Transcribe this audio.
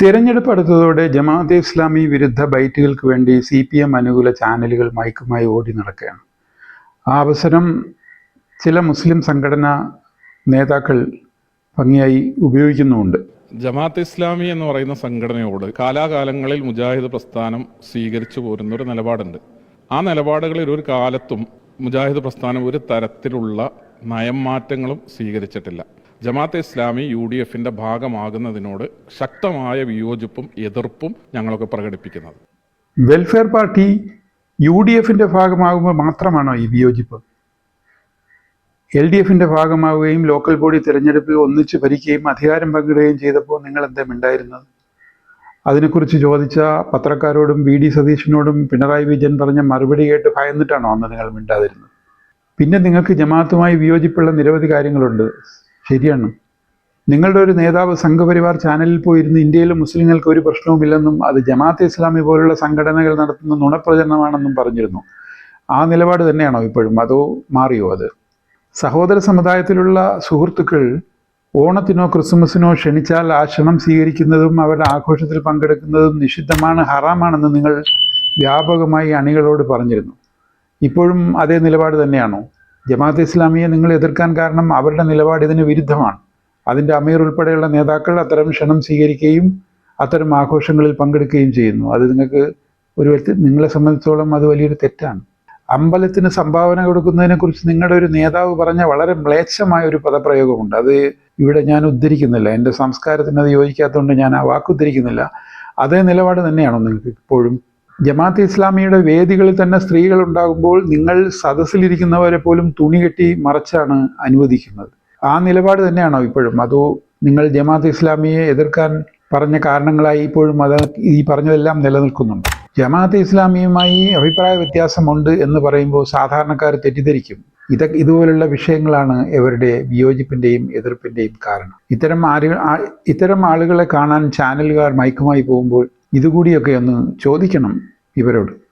തിരഞ്ഞെടുപ്പ് അടുത്തതോടെ ജമാഅത്തെ ഇസ്ലാമി വിരുദ്ധ ബൈറ്റുകൾക്ക് വേണ്ടി സി പി എം അനുകൂല ചാനലുകൾ മയക്കുമായി ഓടി നടക്കുകയാണ്. ആ അവസരം ചില മുസ്ലിം സംഘടനാ നേതാക്കൾ ഭംഗിയായി ഉപയോഗിക്കുന്നുമുണ്ട്. ജമാഅത്ത് ഇസ്ലാമി എന്ന് പറയുന്ന സംഘടനയോട് കാലാകാലങ്ങളിൽ മുജാഹിദ് പ്രസ്ഥാനം സ്വീകരിച്ചു പോരുന്ന ഒരു നിലപാടുണ്ട്. ആ നിലപാടുകളിൽ ഒരു കാലത്തും മുജാഹിദ് പ്രസ്ഥാനം ഒരു തരത്തിലുള്ള നയം മാറ്റങ്ങളും സ്വീകരിച്ചിട്ടില്ല. ജമാഅത്ത് ഇസ്ലാമി യു ഡി എഫിന്റെ ഭാഗമാകുന്നതിനോട് ശക്തമായ വിയോജിപ്പും എതിർപ്പും ഞങ്ങളൊക്കെ പ്രകടിപ്പിക്കുന്നത്. വെൽഫെയർ പാർട്ടി യു ഡി എഫിന്റെ ഭാഗമാകുമ്പോൾ മാത്രമാണോ ഈ വിയോജിപ്പ്? എൽ ഡി എഫിന്റെ ഭാഗമാവുകയും ലോക്കൽ ബോഡി തിരഞ്ഞെടുപ്പിൽ ഒന്നിച്ച് ഭരിക്കുകയും അധികാരം പങ്കിടുകയും ചെയ്തപ്പോൾ നിങ്ങൾ എന്താ ഉണ്ടായിരുന്നത് അതിനെക്കുറിച്ച് ചോദിച്ച പത്രക്കാരോടും വി ഡി സതീശനോടും പിണറായി വിജയൻ പറഞ്ഞ മറുപടി കേട്ട് ഭയന്നിട്ടാണോ അന്ന് നിങ്ങൾ മിണ്ടാതിരുന്നത്? പിന്നെ നിങ്ങൾക്ക് ജമാഅത്തുമായി വിയോജിപ്പുള്ള നിരവധി കാര്യങ്ങളുണ്ട്. ശരിയാണ്. നിങ്ങളുടെ ഒരു നേതാവ് സംഘപരിവാർ ചാനലിൽ പോയിരുന്ന് ഇന്ത്യയിലെ മുസ്ലിങ്ങൾക്ക് ഒരു പ്രശ്നവുമില്ലെന്നും അത് ജമാഅത്ത് ഇസ്ലാമി പോലുള്ള സംഘടനകൾ നടത്തുന്ന നുണപ്രചരണമാണെന്നും പറഞ്ഞിരുന്നു. ആ നിലപാട് തന്നെയാണോ ഇപ്പോഴും? അതോ മാറിയോ അത്? സഹോദര സമുദായത്തിലുള്ള സുഹൃത്തുക്കൾ ഓണത്തിനോ ക്രിസ്മസിനോ ക്ഷണിച്ചാൽ ആ ക്ഷണം സ്വീകരിക്കുന്നതും അവരുടെ ആഘോഷത്തിൽ പങ്കെടുക്കുന്നതും നിഷിദ്ധമാണ് ഹറാമാണെന്ന് നിങ്ങൾ വ്യാപകമായി അണികളോട് പറഞ്ഞിരുന്നു. ഇപ്പോഴും അതേ നിലപാട് തന്നെയാണോ? ജമാഅത്ത് ഇസ്ലാമിയെ നിങ്ങൾ എതിർക്കാൻ കാരണം അവരുടെ നിലപാട് ഇതിന് വിരുദ്ധമാണ്. അതിന്റെ അമീർ ഉൾപ്പെടെയുള്ള നേതാക്കൾ അത്തരം ക്ഷണം സ്വീകരിക്കുകയും അത്തരം ആഘോഷങ്ങളിൽ പങ്കെടുക്കുകയും ചെയ്യുന്നു. അത് നിങ്ങൾക്ക് ഒരു നിങ്ങളെ സംബന്ധിച്ചോളം അത് വലിയൊരു തെറ്റാണ്. അമ്പലത്തിന് സംഭാവന കൊടുക്കുന്നതിനെക്കുറിച്ച് നിങ്ങളുടെ ഒരു നേതാവ് പറഞ്ഞ വളരെ മ്ലേച്ഛമായ ഒരു പദപ്രയോഗമുണ്ട്. അത് ഇവിടെ ഞാൻ ഉദ്ധരിക്കുന്നില്ല. എന്റെ സംസ്കാരത്തിന് അത് യോജിക്കാത്തതുകൊണ്ട് ഞാൻ ആ വാക്ക് ഉദ്ധരിക്കുന്നില്ല. അതേ നിലപാട് തന്നെയാണോ നിങ്ങൾക്ക് ഇപ്പോഴും? ജമാഅത്ത് ഇസ്ലാമിയുടെ വേദികളിൽ തന്നെ സ്ത്രീകൾ ഉണ്ടാകുമ്പോൾ നിങ്ങൾ സദസ്സിലിരിക്കുന്നവരെ പോലും തുണി കെട്ടി മറച്ചാണ് അനുവദിക്കുന്നത്. ആ നിലപാട് തന്നെയാണോ ഇപ്പോഴും? അതോ നിങ്ങൾ ജമാഅത്ത് ഇസ്ലാമിയെ എതിർക്കാൻ പറഞ്ഞ കാരണങ്ങളായി ഇപ്പോഴും അത് ഈ പറഞ്ഞതെല്ലാം നിലനിൽക്കുന്നുണ്ട്? ജമാഅത്ത് ഇസ്ലാമിയുമായി അഭിപ്രായ വ്യത്യാസമുണ്ട് എന്ന് പറയുമ്പോൾ സാധാരണക്കാർ തെറ്റിദ്ധരിക്കും. ഇത ഇതുപോലുള്ള വിഷയങ്ങളാണ് ഇവരുടെ വിയോജിപ്പിന്റെയും എതിർപ്പിന്റെയും കാരണം. ഇത്തരം ആരു ഇത്തരം ആളുകളെ കാണാൻ ചാനലുകാർ മയക്കുമായി പോകുമ്പോൾ ഇതുകൂടിയൊക്കെ ഒന്ന് ചോദിക്കണം ഇവരോട്.